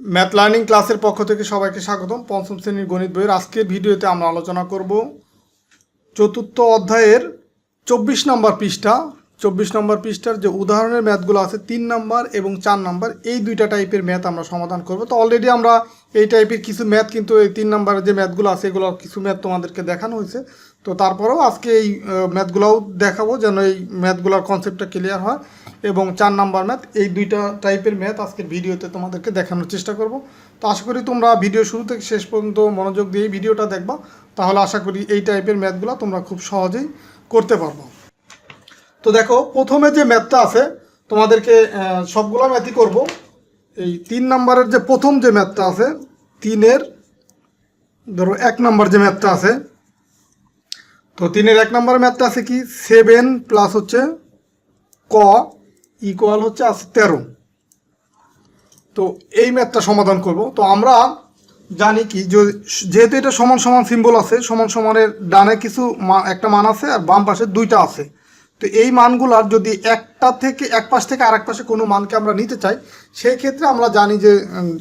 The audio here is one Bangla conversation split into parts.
ম্যাথ লার্নিং ক্লাসের পক্ষ থেকে সবাইকে স্বাগতম। পঞ্চম শ্রেণির গণিত বইয়ের আজকের ভিডিওতে আমরা আলোচনা করব চতুর্থ অধ্যায়ের চব্বিশ নম্বর পৃষ্ঠা। চব্বিশ নম্বর পৃষ্ঠার যে উদাহরণের ম্যাথগুলো আছে, তিন নম্বর এবং চার নম্বর, এই দুইটা টাইপের ম্যাথ আমরা সমাধান করব। তো অলরেডি আমরা এই টাইপের কিছু ম্যাথ, কিন্তু এই তিন নম্বরের যে ম্যাথগুলো আছে এগুলো কিছু ম্যাথ তোমাদেরকে দেখানো হয়েছে। তো তারপরেও আজকে এই ম্যাথগুলোও দেখাবো, যেন এই ম্যাথগুলোর কনসেপ্টটা ক্লিয়ার হয়। এবং চার নাম্বার ম্যাথ, এই দুইটা টাইপের ম্যাথ আজকের ভিডিওতে তোমাদেরকে দেখানোর চেষ্টা করব। তো আশা করি তোমরা ভিডিও শুরু থেকে শেষ পর্যন্ত মনোযোগ দিয়ে ভিডিওটা দেখবা। তাহলে আশা করি এই টাইপের ম্যাথগুলো তোমরা খুব সহজেই করতে পারব। তো দেখো, প্রথমে যে ম্যাথটা আছে, তোমাদেরকে সবগুলো ম্যাথই করব। এই তিন নাম্বারের যে প্রথম যে ম্যাথটা আছে, তিনের, ধরো এক নাম্বার যে ম্যাথটা আছে, তো তিনের এক নাম্বার ম্যাথটা আছে কি? সেভেন প্লাস হচ্ছে ক। ইকুয়াল হচ্ছে আছে তেরো। তো এই ম্যাথটা সমাধান করব। তো আমরা জানি কি যেহেতু এটা সমান সমান সিম্বল আছে, সমান সমানের ডানে কিছু একটা মান আছে আর বাম পাশে দুইটা আছে। তো এই মানগুলার যদি একটা থেকে, এক পাশ থেকে আরেক পাশে কোনো মানকে আমরা নিতে চাই, সেই ক্ষেত্রে আমরা জানি যে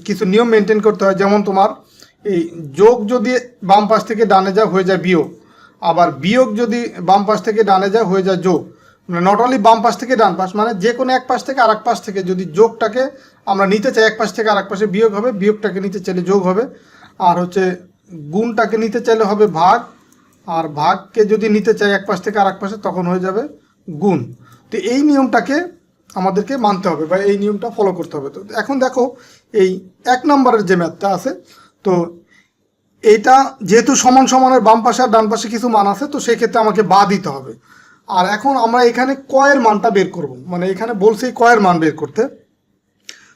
কিছু নিয়ম মেনটেন করতে হয়। যেমন তোমার এই যোগ যদি বাম পাশ থেকে ডানে যায়, হয়ে যায় বিয়োগ। আবার বিয়োগ যদি বাম পাশ থেকে ডানে যায়, হয়ে যায় যোগ। নট অনলি বাম পাশ থেকে ডান পাশ মানে যে কোনো এক পাশ থেকে আরেক পাশ থেকে যদি যোগটাকে আমরা নিতে চাই, এক পাশ থেকে আরেক পাশে বিয়োগ হবে, বিয়োগটাকে নিতে চাইলে যোগ হবে। আর হচ্ছে গুণটাকে নিতে চাইলে হবে ভাগ, আর ভাগকে যদি নিতে চাই এক পাশ থেকে আরেক পাশে, তখন হয়ে যাবে গুণ। তো এই নিয়মটাকে আমাদেরকে মানতে হবে বা এই নিয়মটা ফলো করতে হবে। তো এখন দেখো, এই এক নম্বরের যে ম্যাথটা আছে, তো এইটা যেহেতু সমান সমানের বাম পাশে আর ডান পাশে কিছু মান আছে, তো সেক্ষেত্রে আমাকে বা দিতে হবে। আর এখন আমরা এখানে কয়ের মানটা বের করব। মানে এখানে বলছি কয়ের মান বের করতে।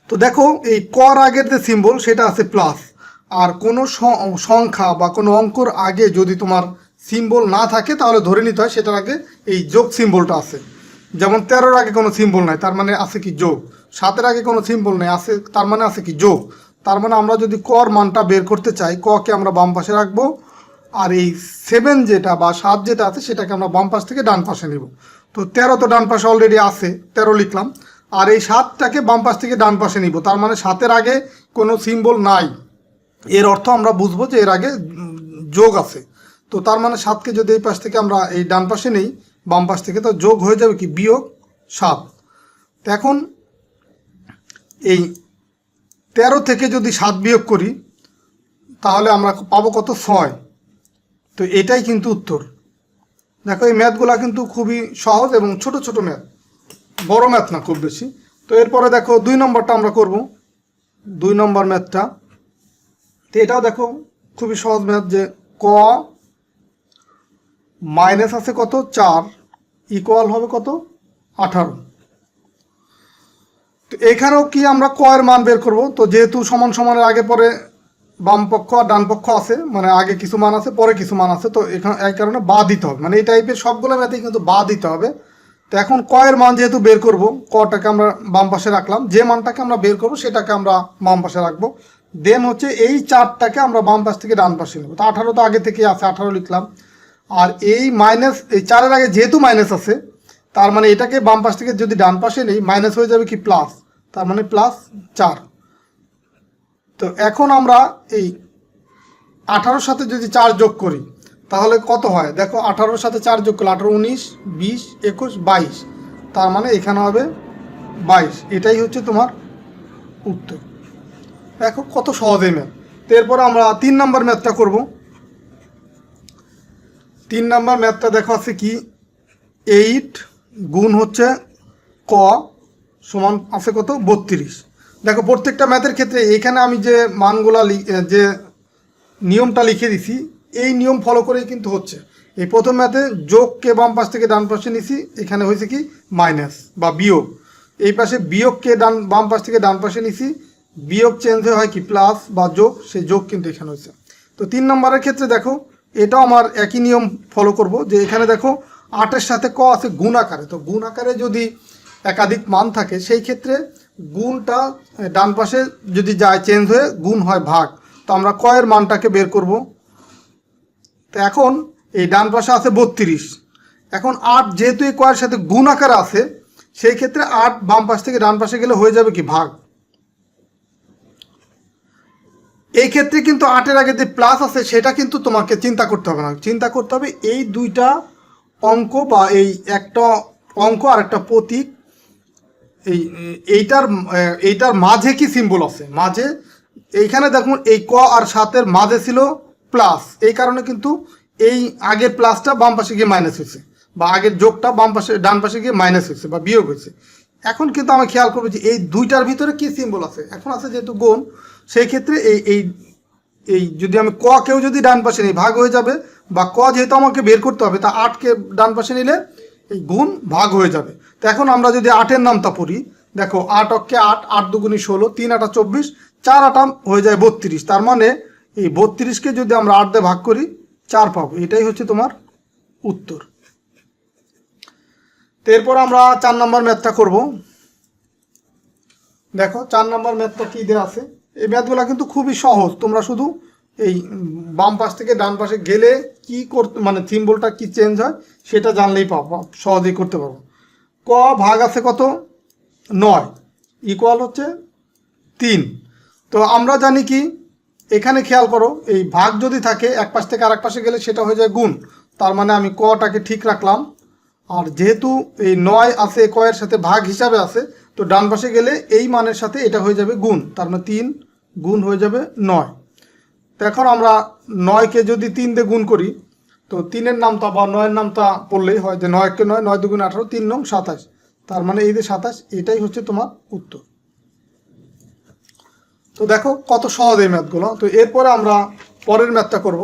তো দেখো, এই কর আগের যে সিম্বল সেটা আছে প্লাস আর কোনো সংখ্যা বা কোনো অঙ্কর আগে যদি তোমার সিম্বল না থাকে, তাহলে ধরে নিতে হয় সেটার আগে এই যোগ সিম্বলটা আছে। যেমন তেরোর আগে কোনো সিম্বল নাই, তার মানে আছে কি যোগ। সাতের আগে কোনো সিম্বল নেই, আছে, তার মানে আছে কি যোগ। তার মানে আমরা যদি কর মানটা বের করতে চাই, ককে আমরা বাম পাশে রাখব। আর এই সেভেন যেটা বা সাত যেটা আছে, সেটাকে আমরা বাম পাশ থেকে ডান পাশে নিব। তো তেরো তো ডান পাশে অলরেডি আছে, তেরো লিখলাম। আর এই সাতটাকে বাম পাশ থেকে ডান পাশে নিব। তার মানে সাতের আগে কোনো সিম্বল নাই। এর অর্থ আমরা বুঝব যে এর আগে যোগ আছে। তো তার মানে সাতকে যদি এই পাশ থেকে আমরা এই ডান পাশে নেই, বাম পাশ থেকে তো যোগ হয়ে যাবে কি? বিয়োগ সাত। এখন এই তেরো থেকে যদি সাত বিয়োগ করি, তাহলে আমরা পাবো কত? ছয়। তো এটাই কিন্তু উত্তর। দেখো, এই ম্যাথগুলা কিন্তু খুবই সহজ এবং ছোট ছোট ম্যাথ। বড় ম্যাথ না, খুব বেশি। তো এরপরে দেখো, দুই নম্বরটা আমরা করব। দুই নম্বর ম্যাথটা। তো এটাও দেখো, খুবই সহজ ম্যাথ যে ক মাইনাস আছে কত? চার। ইকুয়াল হবে কত? আঠারো। তো এখানেও কি আমরা কয়ের মান বের করব? তো যেহেতু সমান সমানের আগে পরে বাম পক্ষ আর ডান পক্ষ আছে মানে আগে কিছু মান আছে, পরে কিছু মান আছে, তো এখানে এই কারণে বা দিতে হবে। মানে এই টাইপের সবগুলো ম্যাথেই কিন্তু বা দিতে হবে। তো এখন কয়ের মান যেহেতু বের করব, কটাকে আমরা বাম পাশে রাখলাম, যে মানটাকে আমরা বের করব, সেটাকে আমরা বাম পাশে রাখব। দেন হচ্ছে এই চারটাকে আমরা বাম পাশ থেকে ডান পাশে নেব। তো আঠারো তো আগে থেকে আছে, আঠারো লিখলাম। আর এই মাইনাস এই চারের আগে যেহেতু মাইনাস আছে, তার মানে এটাকে বাম পাশ থেকে যদি ডান পাশে নেই মাইনাস হয়ে যাবে কি প্লাস তার মানে প্লাস চার। তো এখন আমরা এই আঠারোর সাথে যদি চার যোগ করি, তাহলে কত হয়? দেখো, আঠারোর সাথে চার যোগ করলে আঠারো উনিশ, বিশ, একুশ, বাইশ। তার মানে এখানে হবে বাইশ। এটাই হচ্ছে তোমার উত্তর। দেখো, কত সহজ ম্যাথ। তো এরপরে আমরা তিন নম্বর ম্যাথটা করব। তিন নম্বর ম্যাথটা দেখো আছে কি? এইট গুণ হচ্ছে ক সমান আছে কত? বত্রিশ। দেখো, প্রত্যেকটা ম্যাথের ক্ষেত্রে এখানে আমি যে মানগুলা যে নিয়মটা লিখে দিছি, এই নিয়ম ফলো করেই কিন্তু হচ্ছে। এই প্রথম ম্যাথে যোগকে বাম পাশ থেকে ডান পাশে নিছি, এখানে হয়েছে কি? মাইনাস বা বিয়োগ। এই পাশে বিয়োগকে ডান, বাম পাশ থেকে ডান পাশে নিছি, বিয়োগ চেঞ্জ হয়ে হয় কি? প্লাস বা যোগ, সেই যোগ কিন্তু এখানে হয়েছে। তো তিন নম্বরের ক্ষেত্রে দেখো, এটাও আমার একই নিয়ম ফলো করব, যে এখানে দেখো, আটের সাথে ক আছে গুণ আকারে। তো গুণ আকারে যদি একাধিক মান থাকে, সেই ক্ষেত্রে গুণটা ডান পাশে যদি যায় চেঞ্জ হয়ে গুণ হয় ভাগ, তো আমরা কয়ের মানটাকে বের করব? তো এখন এই ডান পাশে আছে বত্রিশ। এখন আট যেহেতু এই কয়ের সাথে গুণ আকারে আছে, সেই ক্ষেত্রে আট বাম পাশ থেকে ডান পাশে গেলে হয়ে যাবে কি ভাগ। এই ক্ষেত্রে কিন্তু আটের আগে যে প্লাস আছে, সেটা কিন্তু তোমাকে চিন্তা করতে হবে না। চিন্তা করতে হবে এই দুইটা অঙ্ক বা এই একটা অঙ্ক আর একটা প্রতীক এই, এইটার এইটার মাঝে কি সিম্বল আছে? মাঝে, এইখানে দেখুন, এই ক আর সাতের মাঝে ছিল প্লাস এই কারণে কিন্তু এই আগের প্লাসটা বাম পাশে গিয়ে মাইনাস হয়েছে বা আগের যোগটা বাম পাশে, ডান পাশে গিয়ে মাইনাস হয়েছে বা বিয়োগ হয়েছে। এখন কিন্তু আমি খেয়াল করব যে এই দুইটার ভিতরে কি সিম্বল আছে? এখন আছে যেহেতু গুণ, সেই ক্ষেত্রে এই এই এই যদি আমি ক কেউ যদি ডান পাশে নিই, ভাগ হয়ে যাবে বা ক যেহেতু আমাকে বের করতে হবে, তা আটকে ডান পাশে নিলে এই গুণ ভাগ হয়ে যাবে। তো এখন আমরা যদি আটের নামটা পড়ি, দেখো আট অক্ষে আট আট দুগুনি ষোলো, তিন আটা চব্বিশ, চার আটা হয়ে যায় বত্রিশ। তার মানে এই বত্রিশকে যদি আমরা আট দিয়ে ভাগ করি, চার পাবো। এটাই হচ্ছে তোমার উত্তর। এরপর আমরা চার নম্বর ম্যাথটা করব। দেখো, চার নম্বর ম্যাথটা কী দেওয়া আছে? এই ম্যাথগুলো কিন্তু খুবই সহজ। তোমরা শুধু এই বাম পাশ থেকে ডান পাশে গেলে কি করতে মানে থিম্বলটা কি চেঞ্জ হয়, সেটা জানলেই পাবো, সহজেই করতে পারব। ক ভাগ আছে কত? নয়। ইকুয়াল হচ্ছে তিন। তো আমরা জানি কি? এখানে খেয়াল করো, এই ভাগ যদি থাকে, এক পাশ থেকে আরেক পাশে গেলে সেটা হয়ে যায় গুণ। তার মানে আমি কটাকে ঠিক রাখলাম। আর যেহেতু এই নয় আছে কয়ের সাথে ভাগ হিসাবে আছে, তো ডান পাশে গেলে এই মানের সাথে এটা হয়ে যাবে গুণ। তার মানে তিন গুণ হয়ে যাবে নয়। তো এখন আমরা নয়কে যদি তিন দিয়ে গুণ করি তো তিনের নামটা বা নয়ের নামটা পড়লেই হয় যে নয়কে নয় নয় দুগুণ আঠারো, তিন নং সাতাশ। তার মানে এই যে সাতাশ, এটাই হচ্ছে তোমার উত্তর। তো দেখো কত সহজ এই ম্যাথগুলো। তো এরপরে আমরা পরের ম্যাথটা করব।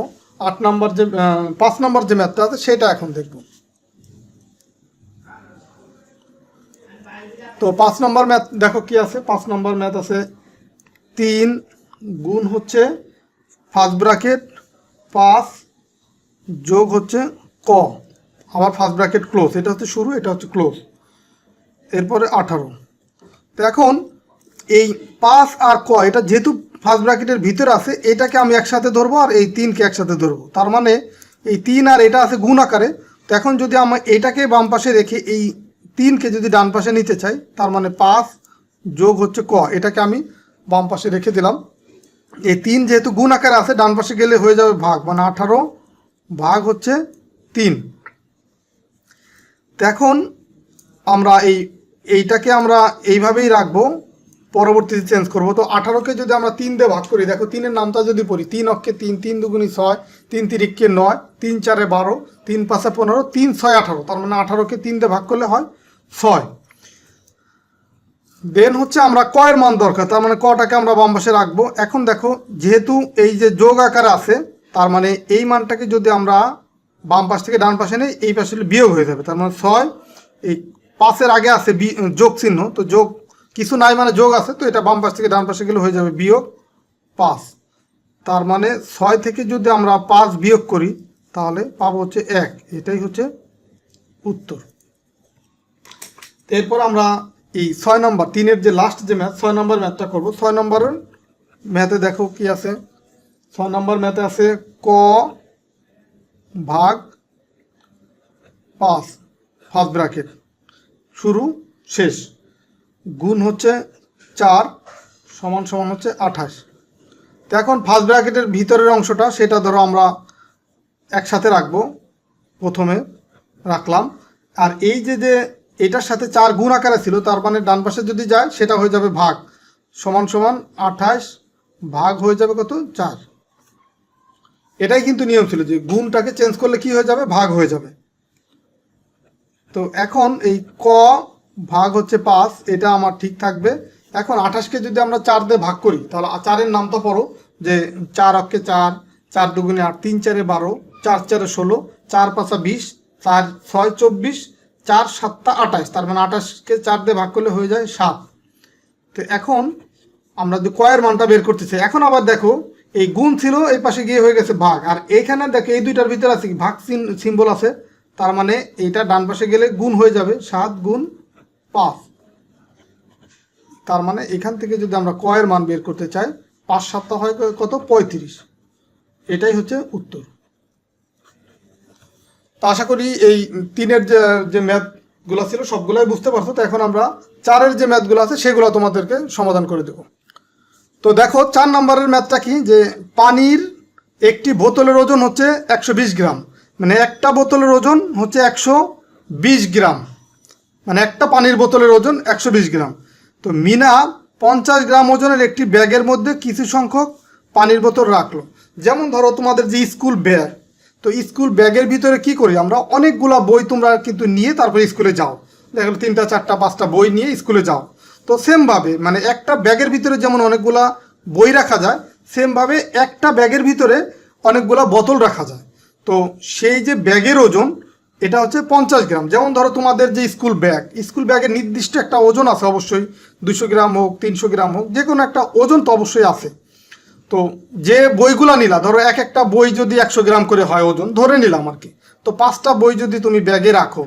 আট নাম্বার যে পাঁচ নাম্বার যে ম্যাথটা আছে, সেটা এখন দেখব। তো পাঁচ নম্বর ম্যাথ, দেখো কি আছে? পাঁচ নম্বর ম্যাথ আছে তিন গুণ হচ্ছে ফার্স্ট ব্রাকেট পাঁচ যোগ হচ্ছে ক। আবার ফার্স্ট ব্র্যাকেট ক্লোজ এটা হচ্ছে শুরু, এটা হচ্ছে ক্লোজ এরপরে আঠারো। তো এখন এই পাঁচ আর ক, এটা যেহেতু ফার্স্ট ব্র্যাকেটের ভিতরে আছে, এটাকে আমি একসাথে ধরবো আর এই তিনকে একসাথে ধরবো। তার মানে এই তিন আর এটা আছে গুণ আকারে। তো এখন যদি আমি এটাকে বাম পাশে রেখে এই তিনকে যদি ডান পাশে নিতে চাই, তার মানে পাঁচ যোগ হচ্ছে ক, এটাকে আমি বাম পাশে রেখে দিলাম। এই তিন যেহেতু গুণ আকারে আছে, ডান পাশে গেলে হয়ে যাবে ভাগ মানে আঠারো। ভাগ হচ্ছে তিন। এখন আমরা এই, এইটাকে আমরা এইভাবেই রাখব, পরবর্তীতে চেঞ্জ করব। তো আঠারোকে যদি আমরা তিন দিয়ে ভাগ করি, দেখো তিনের নামটা যদি পড়ি, তিন অক্ষে তিন তিন দুগুনি ছয়, তিন তিরিককে নয়, তিন চারে বারো, তিন পাঁচে পনেরো, তিন ছয় আঠারো, তার মানে আঠারোকে তিন দিয়ে ভাগ করলে হয় ছয়। দেন হচ্ছে আমরা কয়ের মান দরকার, তার মানে কটাকে আমরা বাম রাখব। এখন দেখো, যেহেতু এই যে যোগ আকারে আছে তার মানে এই মানটাকে যদি আমরা বাম পাশ থেকে ডান পাশে নেই, এই পাশে বিয়োগ হয়ে যাবে। তার মানে ছয়, এই পাশের আগে আছে যোগ চিহ্ন, তো যোগ কিছু নাই মানে যোগ আছে, তো এটা বাম পাশ থেকে ডান পাশে গেলে হয়ে যাবে বিয়োগ পাঁচ। তার মানে ছয় থেকে যদি আমরা পাঁচ বিয়োগ করি, তাহলে পাবো হচ্ছে এক। এটাই হচ্ছে উত্তর। এরপর আমরা এই ছয় নম্বর, তিনের যে লাস্ট যে ম্যাথ, ছয় নম্বর ম্যাথটা করব। ছয় নম্বরের ম্যাথে দেখো কি আছে। ছয় নম্বর ম্যাথে আছে ক ভাগ পাঁচ, ফার্স্ট ব্র্যাকেট। শুরু, শেষ। গুণ হচ্ছে চার, সমান সমান হচ্ছে আঠাশ। তো এখন ফার্স্ট ব্র্যাকেটের ভিতরের অংশটা, সেটা ধরো আমরা একসাথে রাখব। প্রথমে রাখলাম। আর এই যে যে এটার সাথে চার গুণ আকারে ছিল, তার মানে ডান পাশে যদি যায়, সেটা হয়ে যাবে ভাগ। সমান সমান আঠাশ ভাগ হয়ে যাবে কত? চার। এটাই কিন্তু নিয়ম ছিল যে গুণটাকে চেঞ্জ করলে কি হয়ে যাবে? ভাগ হয়ে যাবে। তো এখন এই ক ভাগ হচ্ছে পাঁচ, এটা আমার ঠিক থাকবে। এখন আঠাশকে যদি আমরা চার দিয়ে ভাগ করি, তাহলে চারের নামটা পড়ো, যে চার অক্ষে চার চার দুগুণে আট, তিন চারে বারো, চার চারে ষোলো, চার পাঁচা বিশ, চার ছয় চব্বিশ, চার সাতটা আঠাশ, তার মানে আঠাশকে চার দিয়ে ভাগ করলে হয়ে যায় সাত। তো এখন আমরা যে কয়ের মানটা বের করতে চাই, এখন আবার দেখো এই গুণ ছিল এই পাশে গিয়ে হয়ে গেছে ভাগ। আর এখানে দেখো, এই দুইটার ভিতরে আছে ভাগ সিম্বল আছে। তার মানে এইটা ডান পাশে গেলে গুণ হয়ে যাবে, সাত গুণ পাঁচ। তার মানে এখান থেকে যদি আমরা কয়ের মান বের করতে চাই, পাঁচ সাতটা হয় কত? পঁয়ত্রিশ। এটাই হচ্ছে উত্তর। তো আশা করি এই তিনের যে যে ম্যাথগুলো ছিল, সবগুলোই বুঝতে পারছ। তো এখন আমরা চারের যে ম্যাথগুলো আছে, সেগুলো তোমাদেরকে সমাধান করে দেব। তো দেখো, চার নম্বরের ম্যাথটা কি? যে পানির একটি বোতলের ওজন হচ্ছে একশো বিশ গ্রাম। মানে একটা বোতলের ওজন হচ্ছে একশো বিশ গ্রাম। মানে একটা পানির বোতলের ওজন একশো বিশ গ্রাম। তো মিনা পঞ্চাশ গ্রাম ওজনের একটি ব্যাগের মধ্যে কিছু সংখ্যক পানির বোতল রাখল। যেমন ধরো, তোমাদের যে স্কুল ব্যাগ, তো স্কুল ব্যাগের ভিতরে কি করি আমরা? অনেকগুলা বই তোমরা কিন্তু নিয়ে তারপরে স্কুলে যাও। দেখা তিনটা, চারটা, পাঁচটা বই নিয়ে স্কুলে যাও। তো সেমভাবে মানে একটা ব্যাগের ভিতরে যেমন অনেকগুলা বই রাখা যায় সেমভাবে একটা ব্যাগের ভিতরে অনেকগুলা বোতল রাখা যায়। তো সেই যে ব্যাগের ওজন, এটা হচ্ছে পঞ্চাশ গ্রাম। যেমন ধরো তোমাদের যে স্কুল ব্যাগ স্কুল ব্যাগের নির্দিষ্ট একটা ওজন আছে অবশ্যই দুশো গ্রাম হোক, তিনশো গ্রাম হোক যে কোনো একটা ওজন তো অবশ্যই আছে। তো যে বইগুলা নিলা, ধরো এক একটা বই যদি একশো গ্রাম করে হয় ওজন, ধরে নিলাম আর কি। তো পাঁচটা বই যদি তুমি ব্যাগে রাখো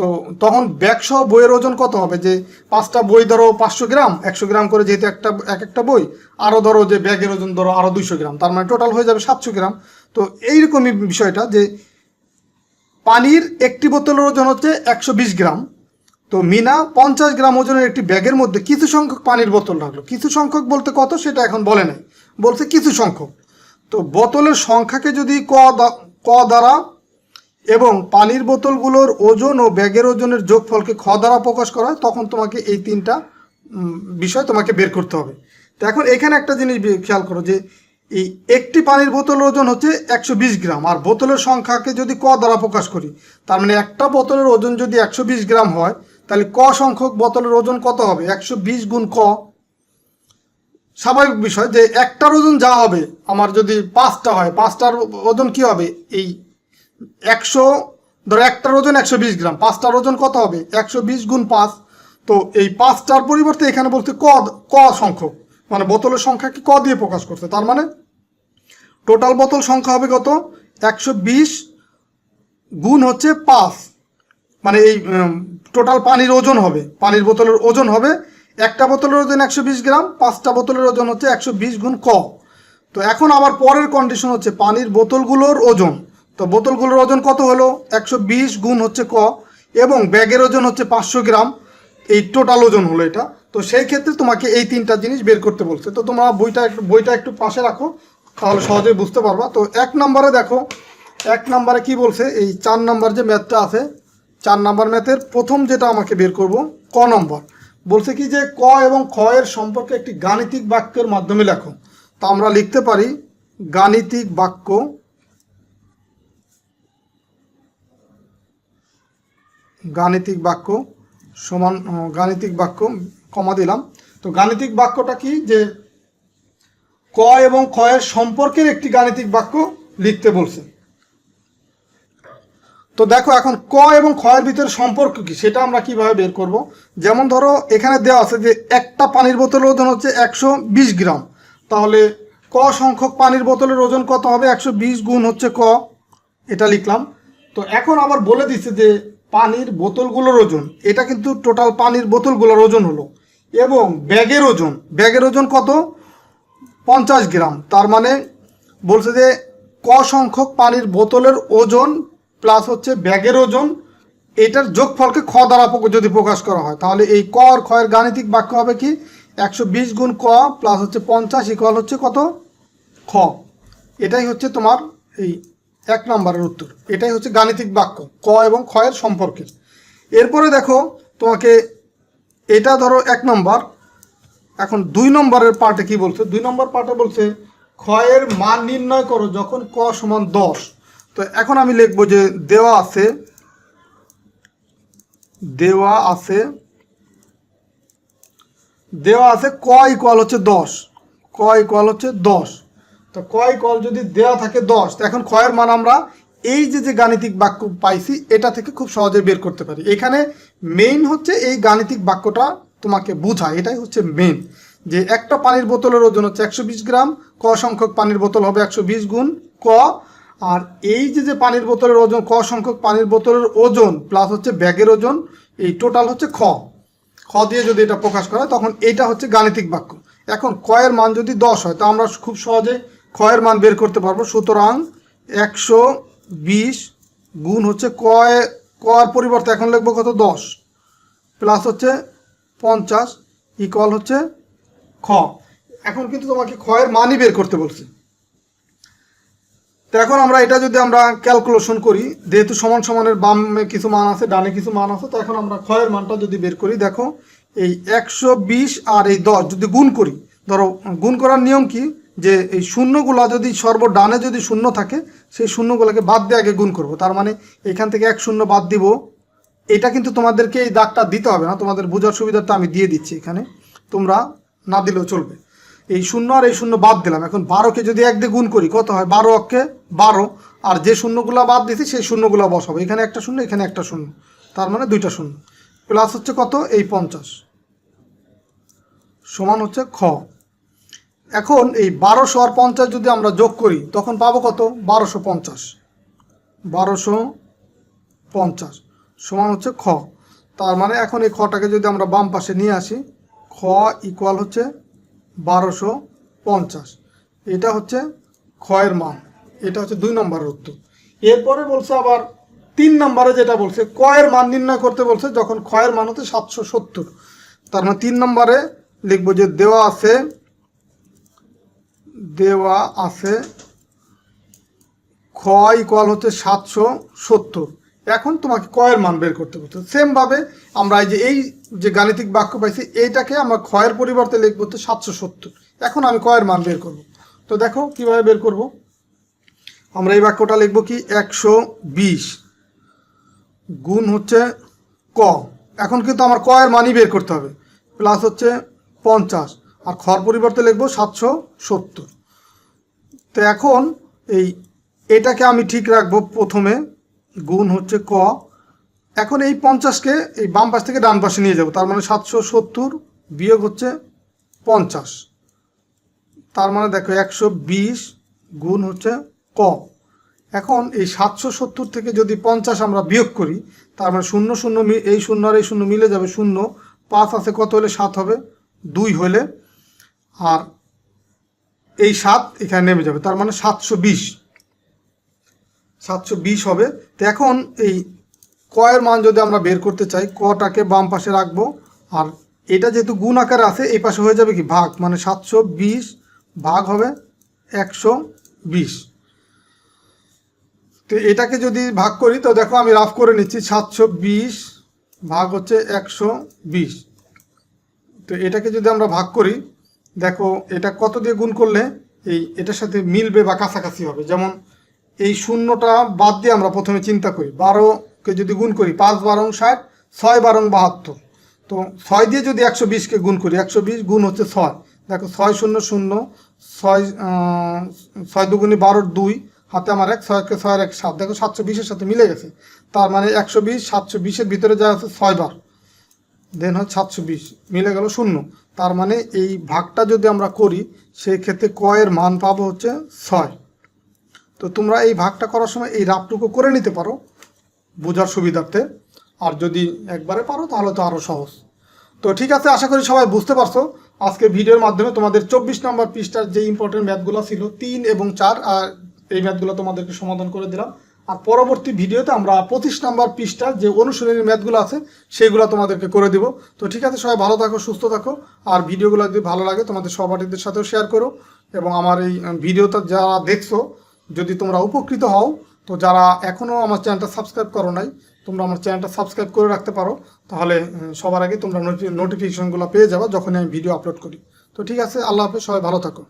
তো তখন ব্যাগ সহ বইয়ের ওজন কত হবে? যে পাঁচটা বই ধরো পাঁচশো গ্রাম, একশো গ্রাম করে যেহেতু একটা, এক একটা বই আরও ধরো যে ব্যাগের ওজন ধরো আরও দুইশো গ্রাম, তার মানে টোটাল হয়ে যাবে সাতশো গ্রাম। তো এইরকমই বিষয়টা যে পানির একটি বোতলের ওজন হচ্ছে একশো বিশ গ্রাম। তো মিনা, পঞ্চাশ গ্রাম ওজনের একটি ব্যাগের মধ্যে কিছু সংখ্যক পানির বোতল রাখল। কিছু সংখ্যক বলতে কত সেটা এখন বলে নাই, বলছে কিছু সংখ্যক। তো বোতলের সংখ্যাকে যদি ক ক দ্বারা এবং পানির বোতলগুলোর ওজন ও ব্যাগের ওজনের যোগফলকে খ দ্বারা প্রকাশ করা হয়, তখন তোমাকে এই তিনটা বিষয় তোমাকে বের করতে হবে। তো এখন এখানে একটা জিনিস খেয়াল করো যে, এই একটি পানির বোতলের ওজন হচ্ছে একশো বিশ গ্রাম, আর বোতলের সংখ্যাকে যদি ক দ্বারা প্রকাশ করি, তার মানে একটা বোতলের ওজন যদি একশো বিশ গ্রাম হয়, তাহলে ক সংখ্যক বোতলের ওজন কত হবে? একশো বিশ গুণ ক। স্বাভাবিক বিষয় যে একটার ওজন যা হবে, আমার যদি পাঁচটা হয়, পাঁচটার ওজন কি হবে? এই একশো, ধরো একটার ওজন একশো বিশ গ্রাম, পাঁচটার ওজন কত হবে? একশো বিশ গুণ পাঁচ। তো এই পাঁচটার পরিবর্তে এখানে বলতে ক ক সংখ্যক। মানে বোতলের সংখ্যাকে ক দিয়ে প্রকাশ করতে তার মানে টোটাল বোতল সংখ্যা হবে কত? একশো বিশ গুণ হচ্ছে পাঁচ। মানে এই টোটাল পানির ওজন হবে। পানির বোতলের ওজন হবে একটা বোতলের ওজন একশো বিশ গ্রাম, পাঁচটা বোতলের ওজন হচ্ছে একশো বিশ গুণ ক। তো এখন আবার পরের কন্ডিশন হচ্ছে পানির বোতলগুলোর ওজন। তো বোতলগুলোর ওজন কত হলো? একশো বিশ গুণ হচ্ছে ক এবং ব্যাগের ওজন হচ্ছে পাঁচশো গ্রাম। এই টোটাল ওজন হলো এটা। তো সেই ক্ষেত্রে তোমাকে এই তিনটা জিনিস বের করতে বলছে। তো তোমরা বইটা একটু বইটা একটু পাশে রাখো, তাহলে সহজেই বুঝতে পারবা। তো এক নম্বরে দেখো, এক নম্বরে কি বলছে? এই চার নম্বর যে ম্যাথটা আছে, চার নম্বর ম্যাথের প্রথম যেটা আমাকে বের করব, ক নম্বর। বলছে কি যে, ক এবং খ এর সম্পর্কে একটি গাণিতিক বাক্যের মাধ্যমে লেখো। তা আমরা লিখতে পারি গাণিতিক বাক্য গাণিতিক বাক্য সমান গাণিতিক বাক্য কমা দিলাম। তো গাণিতিক বাক্যটা কি? যে ক এবং এর সম্পর্কের একটি গাণিতিক বাক্য লিখতে বলছে। তো দেখো এখন ক এবং এর ভিতরে সম্পর্ক কি, সেটা আমরা কীভাবে বের করব? যেমন ধরো, এখানে দেওয়া আছে যে একটা পানির বোতলের ওজন হচ্ছে একশো বিশ গ্রাম। তাহলে ক সংখ্যক পানির বোতলের ওজন কত হবে? একশো বিশ গুণ হচ্ছে ক। এটা লিখলাম। তো এখন আবার বলে দিচ্ছে যে পানির বোতলগুলোর ওজন, এটা কিন্তু টোটাল পানির বোতলগুলোর ওজন হলো। এবং ব্যাগের ওজন ব্যাগের ওজন কত? পঞ্চাশ গ্রাম। তার মানে বলছে যে ক সংখ্যক পানির বোতলের ওজন প্লাস হচ্ছে ব্যাগের ওজন, এটার যোগফলকে খ দ্বারা যদি প্রকাশ করা হয়, তাহলে এই ক আর খ এর গাণিতিক বাক্য হবে কি? একশো বিশ গুণ ক প্লাস হচ্ছে পঞ্চাশ ইকুয়াল হচ্ছে কত? খ। এটাই হচ্ছে তোমার এই এক নম্বরের উত্তর। এটাই হচ্ছে গাণিতিক বাক্য, ক এবং এর সম্পর্কে এরপরে দেখো, তোমাকে এটা ধরো এক নম্বর। এখন দুই নম্বরের পার্টে কি বলছে? দুই নম্বর পার্টে বলছে, ক্ষয়ের মান নির্ণয় করো যখন ক সমান দশ। তো এখন আমি লিখব যে দেওয়া আছে দেওয়া আছে দেওয়া আছে ক ইকুয়াল হচ্ছে দশ। ক ইকুয়াল হচ্ছে দশ। তো কয় কল যদি দেওয়া থাকে দশ, তো এখন ক্ষয়ের মান আমরা এই যে যে গাণিতিক বাক্য পাইছি, এটা থেকে খুব সহজে বের করতে পারি। এখানে মেইন হচ্ছে এই গাণিতিক বাক্যটা তোমাকে বোঝায়। এটাই হচ্ছে মেইন যে একটা পানির বোতলের ওজন হচ্ছে একশো বিশ গ্রাম, ক সংখ্যক পানির বোতল হবে একশো বিশ গুণ ক। আর এই যে যে পানির বোতলের ওজন, ক সংখ্যক পানির বোতলের ওজন প্লাস হচ্ছে ব্যাগের ওজন, এই টোটাল হচ্ছে খ। খ দিয়ে যদি এটা প্রকাশ করা হয়, তখন এটা হচ্ছে গাণিতিক বাক্য। এখন কয়ের মান যদি দশ হয়, তা আমরা খুব সহজে ক্ষয়ের মান বের করতে পারব। সুতরাং একশো বিশ গুণ হচ্ছে কয় কর পরিবর্তে এখন লিখব কত? দশ। প্লাস হচ্ছে পঞ্চাশ ইকুয়াল হচ্ছে খ। এখন কিন্তু তোমাকে ক্ষয়ের মানই বের করতে বলছে। তো এখন আমরা এটা যদি আমরা ক্যালকুলেশন করি, যেহেতু সমান সমানের বামে কিছু মান আছে, ডানে কিছু মান আছে, তো এখন আমরা ক্ষয়ের মানটা যদি বের করি, দেখো, এই একশো বিশ আর এই দশ যদি গুণ করি, ধরো, গুণ করার নিয়ম কি? যে এই শূন্যগুলা যদি সর্ব ডানে যদি শূন্য থাকে, সেই শূন্যগুলোকে বাদ দিয়ে আগে গুণ করব। তার মানে এখান থেকে এক শূন্য বাদ দিব। এটা কিন্তু তোমাদেরকে এই দাগটা দিতে হবে না, তোমাদের বোঝার সুবিধাটা আমি দিয়ে দিচ্ছি এখানে। তোমরা না দিলেও চলবে। এই শূন্য আর এই শূন্য বাদ দিলাম। এখন বারোকে যদি এক দিয়ে গুণ করি, কত হয়? বারো অক্ষে বারো। আর যে শূন্যগুলো বাদ দিছি, সেই শূন্যগুলো বসাবো। এখানে একটা শূন্য, এখানে একটা শূন্য। তার মানে দুইটা শূন্য। প্লাস হচ্ছে কত? এই পঞ্চাশ। সমান হচ্ছে খ। এখন এই বারোশো আর পঞ্চাশ যদি আমরা যোগ করি, তখন পাবো কত? বারোশো পঞ্চাশ। বারোশো পঞ্চাশ সমান হচ্ছে খ। তার মানে এখন এই খটাকে যদি আমরা বাম পাশে নিয়ে আসি, খ ইকুয়াল হচ্ছে বারোশো পঞ্চাশ। এটা হচ্ছে ক্ষয়ের মান। এটা হচ্ছে দুই নম্বরের উত্তর। এরপরে বলছে আবার তিন নম্বরে যেটা বলছে কয়ের মান নির্ণয় করতে বলছে যখন ক্ষয়ের মান হচ্ছে সাতশো সত্তর। তার মানে তিন নম্বরে লিখব যে দেওয়া আছে দেওয়া আছে। খ ইকুয়াল হচ্ছে সাতশো সত্তর। এখন তোমাকে কয়ের মান বের করতে বলতে সেমভাবে আমরা এই যে এই যে গাণিতিক বাক্য পাইছি, এইটাকে আমরা ক্ষয়ের পরিবর্তে লিখব হচ্ছে সাতশো সত্তর। এখন আমি কয়ের মান বের করব। তো দেখো কীভাবে বের করব। আমরা এই বাক্যটা লিখব কি, একশো বিশ গুণ হচ্ছে ক। এখন কিন্তু আমার কয়ের মানই বের করতে হবে। প্লাস হচ্ছে পঞ্চাশ। আর খর পরিবর্তে লিখব সাতশো সত্তর। তো এখন এই এটাকে আমি ঠিক রাখব প্রথমে, গুণ হচ্ছে ক। এখন এই পঞ্চাশকে এই বাম পাশ থেকে ডান পাশে নিয়ে যাব, তার মানে সাতশো সত্তর বিয়োগ হচ্ছে পঞ্চাশ। তার মানে দেখো একশো বিশ গুণ হচ্ছে ক। এখন এই সাতশো সত্তর থেকে যদি পঞ্চাশ আমরা বিয়োগ করি, তার মানে শূন্য শূন্য এই শূন্য আর এই শূন্য মিলে যাবে শূন্য। পাঁচ আছে কত হলে সাত হবে? দুই হলে আর এই সাত এখানে নেমে যাবে, তার মানে সাতশো বিশ। সাতশো বিশ হবে। তো এখন এই কয়ের মান যদি আমরা বের করতে চাই, কটাকে বাম পাশে রাখব, আর এটা যেহেতু গুণ আকারে আছে, এই পাশে হয়ে যাবে কি ভাগ মানে সাতশো বিশ ভাগ হবে একশো বিশ। তো এটাকে যদি ভাগ করি, তো দেখো আমি রাফ করে নিচ্ছি, সাতশো বিশ ভাগ হচ্ছে একশো বিশ। তো এটাকে যদি আমরা ভাগ করি দেখো, এটা কত দিয়ে গুণ করলে? এই, এটার সাথে মিলবে বা কাছাকাছি হবে। যেমন, এই শূন্যটা বাদ দিয়ে আমরা প্রথমে চিন্তা করি। বারোকে যদি গুণ করি, পাঁচ বারং ষাট, ছয় বারং বাহাত্তর। তো ছয় দিয়ে যদি একশো বিশকে গুণ করি, একশো বিশ গুণ হচ্ছে ছয়। দেখো, ছয় শূন্য শূন্য, ছয় ছয় দুগুণে বারোর দুই, হাতে আমার এক ছয়কে ছয়ের এক, সাত। দেখো, সাতশো বিশের সাথে মিলে গেছে। তার মানে একশো বিশ, সাতশো বিশের ভিতরে যা আছে, ছয় বার। দেন হয় সাতশো বিশ, মিলে গেল শূন্য। তার মানে এই ভাগটা যদি আমরা করি সেই ক্ষেত্রে কয়ের মান পাবো হচ্ছে ছয়। তো তোমরা এই ভাগটা করার সময় এই রাফটুকু করে নিতে পারো বোঝার সুবিধার্থে। আর যদি একবারে পারো, তাহলে তো আরও সহজ। তো ঠিক আছে, আশা করি সবাই বুঝতে পারছ। আজকে ভিডিওর মাধ্যমে তোমাদের চব্বিশ নম্বর পৃষ্ঠার যে ইম্পর্টেন্ট ম্যাথগুলো ছিল, তিন এবং চার, আর এই ম্যাথগুলো তোমাদেরকে সমাধান করে দিলাম। আর পরবর্তী ভিডিওতে আমরা পঁচিশ নম্বর পৃষ্ঠার যে অনুশীলনী ম্যাথগুলো আছে সেইগুলো তোমাদেরকে করে দিব। তো ঠিক আছে, সবাই ভালো থাকো, সুস্থ থাকো। আর ভিডিওগুলো যদি ভালো লাগে, তোমাদের সহপাঠীদের সাথেও শেয়ার করো। এবং আমার এই ভিডিওটা যারা দেখছ, যদি তোমরা উপকৃত হও, তো যারা এখনও আমার চ্যানেলটা সাবস্ক্রাইব করো নাই, তোমরা আমার চ্যানেলটা সাবস্ক্রাইব করে রাখতে পারো। তাহলে সবার আগে তোমরা নোটিফিকেশনগুলো পেয়ে যাবে যখনই আমি ভিডিও আপলোড করি। তো ঠিক আছে, আল্লাহ হাফেজ, সবাই ভালো থাকো।